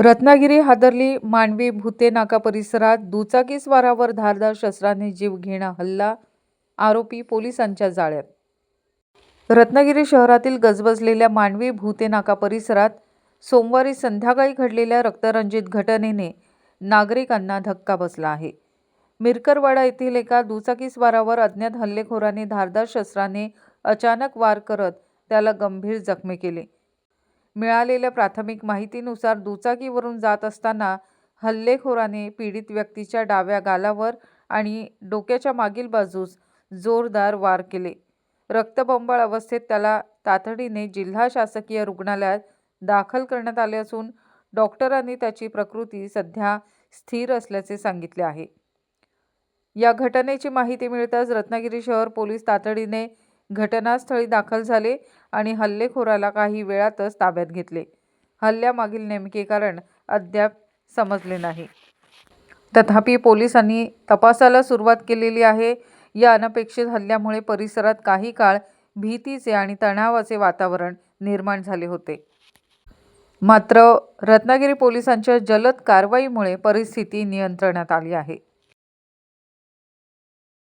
रत्नागिरी हादरली मांडवी भुते नाका परिसरात दुचाकीस्वारावर धारदार शस्त्राने जीव घेणा हल्ला आरोपी पोलिसांच्या जाळ्यात. रत्नागिरी शहरातील गजबजलेल्या मांडवी भुते नाका परिसरात सोमवारी संध्याकाळी घडलेल्या रक्तरंजित घटनेने नागरिकांना धक्का बसला आहे. मिरकरवाडा येथील एका दुचाकीस्वारावर अज्ञात हल्लेखोराने धारदार शस्त्राने अचानक वार करत त्याला गंभीर जखमी केले. मिळालेल्या प्राथमिक माहितीनुसार दुचाकीवरून जात असताना हल्लेखोराने पीडित व्यक्तीच्या डाव्या गालावर आणि डोक्याच्या मागील बाजूस जोरदार वार केले. रक्तबंबाळ अवस्थेत त्याला तातडीने जिल्हा शासकीय रुग्णालयात दाखल करण्यात आले असून डॉक्टरांनी त्याची प्रकृती सध्या स्थिर असल्याचे सांगितले आहे. या घटनेची माहिती मिळताच रत्नागिरी शहर पोलीस तातडीने घटनास्थळी दाखल झाले आणि हल्लेखोराला काही वेळातच ताब्यात घेतले. हल्ल्यामागील नेमके कारण अद्याप समजले नाही. तथापि पोलिसांनी तपासाला सुरुवात केलेली आहे. या अनपेक्षित हल्ल्यामुळे परिसरात काही काळ भीतीचे आणि तणावाचे वातावरण निर्माण झाले होते. मात्र रत्नागिरी पोलिसांच्या जलद कारवाईमुळे परिस्थिती नियंत्रणात आली आहे.